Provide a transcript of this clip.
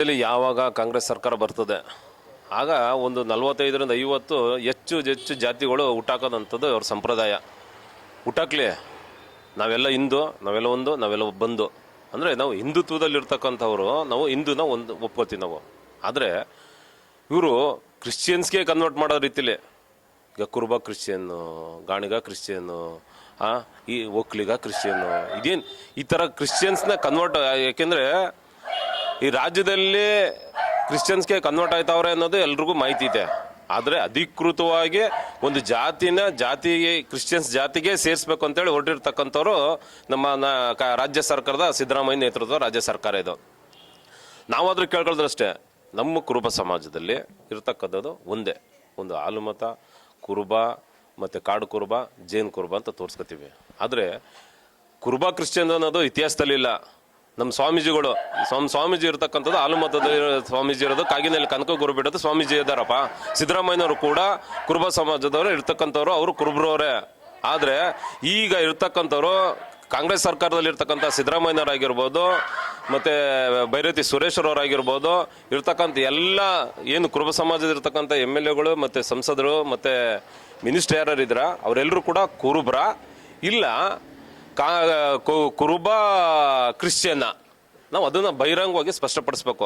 ಯಾವಾಗ ಕಾಂಗ್ರೆಸ್ ಸರ್ಕಾರ ಬರ್ತದೆ? ಆಗ ಒಂದು ನಲವತ್ತೈದರಿಂದ ಐವತ್ತು ಹೆಚ್ಚು ಹೆಚ್ಚು ಜಾತಿಗಳು ಹುಟ್ಟಾಕೋದಂಥದ್ದು ಅವ್ರ ಸಂಪ್ರದಾಯ. ಹುಟ್ಟಾಕ್ಲಿ ನಾವೆಲ್ಲ ಹಿಂದೂ, ನಾವೆಲ್ಲ ಒಂದು, ನಾವೆಲ್ಲ ಬಂದು. ಅಂದರೆ ನಾವು ಹಿಂದುತ್ವದಲ್ಲಿರ್ತಕ್ಕಂಥವ್ರು, ನಾವು ಹಿಂದೂನ ಒಂದು ಒಪ್ಕೋತೀವಿ ನಾವು. ಆದರೆ ಇವರು ಕ್ರಿಶ್ಚಿಯನ್ಸ್ಗೆ ಕನ್ವರ್ಟ್ ಮಾಡೋ ರೀತಿಲಿ. ಈಗ ಕುರುಬ ಕ್ರಿಶ್ಚಿಯನ್ನು, ಗಾಣಿಗ ಕ್ರಿಶ್ಚಿಯನ್ನು ಈ ಒಕ್ಲಿಗ ಕ್ರಿಶ್ಚಿಯನ್ನು, ಇದೇನು ಈ ಥರ ಕ್ರಿಶ್ಚಿಯನ್ಸ್ನ ಕನ್ವರ್ಟ್ ಯಾಕೆಂದರೆ ಈ ರಾಜ್ಯದಲ್ಲಿ ಕ್ರಿಶ್ಚಿಯನ್ಸ್ಗೆ ಕನ್ವರ್ಟ್ ಆಯ್ತವ್ರೆ ಅನ್ನೋದು ಎಲ್ರಿಗೂ ಮಾಹಿತಿ ಇದೆ. ಆದರೆ ಅಧಿಕೃತವಾಗಿ ಒಂದು ಜಾತಿನ ಜಾತಿಗೆ, ಕ್ರಿಶ್ಚಿಯನ್ಸ್ ಜಾತಿಗೆ ಸೇರಿಸ್ಬೇಕು ಅಂತೇಳಿ ಹೊರಟಿರ್ತಕ್ಕಂಥವ್ರು ನಮ್ಮ ರಾಜ್ಯ ಸರ್ಕಾರದ ಸಿದ್ದರಾಮಯ್ಯ ನೇತೃತ್ವದ ರಾಜ್ಯ ಸರ್ಕಾರ ಇದು. ನಾವಾದ್ರೂ ಕೇಳ್ಕೊಳ್ದ್ರಷ್ಟೇ ನಮ್ಮ ಕುರುಬ ಸಮಾಜದಲ್ಲಿ ಇರತಕ್ಕಂಥದ್ದು ಒಂದೇ, ಒಂದು ಆಲುಮತ, ಕುರುಬ ಮತ್ತು ಕಾಡು ಕುರುಬ, ಜೇನು ಕುರುಬ ಅಂತ ತೋರಿಸ್ಕೊತೀವಿ. ಆದರೆ ಕುರುಬ ಕ್ರಿಶ್ಚಿಯನ್ ಅನ್ನೋದು ಇತಿಹಾಸದಲ್ಲಿಲ್ಲ. ನಮ್ಮ ಸ್ವಾಮೀಜಿಗಳು, ಸ್ವಾಮಿ, ಸ್ವಾಮೀಜಿ ಇರ್ತಕ್ಕಂಥದ್ದು ಹಾಲುಮತದ ಸ್ವಾಮೀಜಿ ಇರೋದು, ಕಾಗಿನಲ್ಲಿ ಕನಕ ಗುರು ಬಿಡೋದು ಸ್ವಾಮೀಜಿ ಇದ್ದಾರಪ್ಪ. ಸಿದ್ದರಾಮಯ್ಯನವರು ಕೂಡ ಕುರುಬ ಸಮಾಜದವರು ಇರ್ತಕ್ಕಂಥವ್ರು, ಅವರು ಕುರುಬ್ರವರೇ. ಆದರೆ ಈಗ ಇರ್ತಕ್ಕಂಥವ್ರು ಕಾಂಗ್ರೆಸ್ ಸರ್ಕಾರದಲ್ಲಿ ಇರ್ತಕ್ಕಂಥ ಸಿದ್ದರಾಮಯ್ಯನವರಾಗಿರ್ಬೋದು, ಮತ್ತು ಬೈರತಿ ಸುರೇಶ್ವರವರಾಗಿರ್ಬೋದು ಇರ್ತಕ್ಕಂಥ ಎಲ್ಲ ಏನು ಕುರುಬ ಸಮಾಜದ ಇರ್ತಕ್ಕಂಥ ಎಂ ಎಲ್ ಎಗಳು, ಮತ್ತು ಸಂಸದರು, ಮತ್ತು ಮಿನಿಸ್ಟರ್ ಯಾರು ಇದ್ರ ಅವರೆಲ್ಲರೂ ಕೂಡ ಕುರುಬ್ರ. ಇಲ್ಲ ಕು- ಕುರುಬ ಕ್ರಿಶ್ಚಿಯನ್ನ. ನಾವು ಅದನ್ನು ಬಹಿರಂಗವಾಗಿ ಸ್ಪಷ್ಟಪಡಿಸ್ಬೇಕು.